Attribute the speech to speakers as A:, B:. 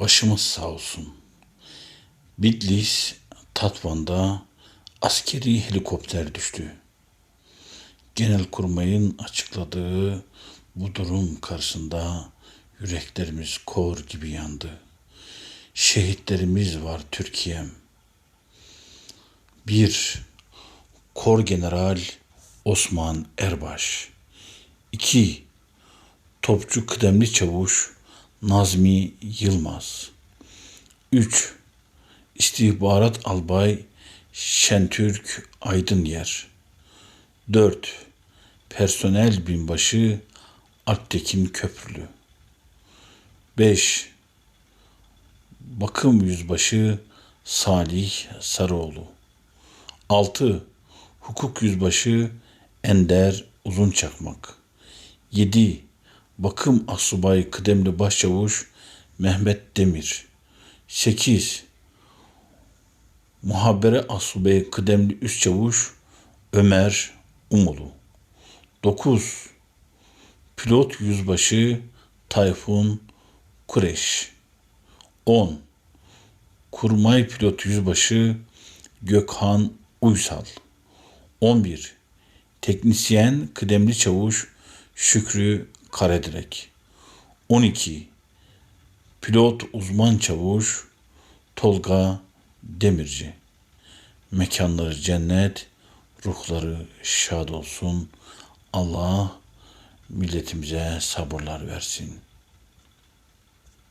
A: Başımız sağ olsun. Bitlis, Tatvan'da askeri helikopter düştü. Genelkurmay'ın açıkladığı bu durum karşısında yüreklerimiz kor gibi yandı. Şehitlerimiz var Türkiye'm. Bir, Kor General Osman Erbaş. 2. Topçu Kıdemli Çavuş Nazmi Yılmaz. 3. İstihbarat Albay Şentürk Aydınyer. 4. Personel Binbaşı Alptekin Köprülü. 5. Bakım Yüzbaşı Salih Sarıoğlu. 6. Hukuk Yüzbaşı Ender Uzunçakmak. 7. Bakım Asubay Kıdemli Başçavuş Mehmet Demir. 8. Muhabere Asubay Kıdemli Üst Çavuş Ömer Umulu. 9. Pilot Yüzbaşı Tayfun Kureş. 10. Kurmay Pilot Yüzbaşı Gökhan Uysal. 11. Teknisyen Kıdemli Çavuş Şükrü Karadirek. 12. Pilot Uzman Çavuş Tolga Demirci. Mekanları cennet, ruhları şad olsun. Allah milletimize sabırlar versin.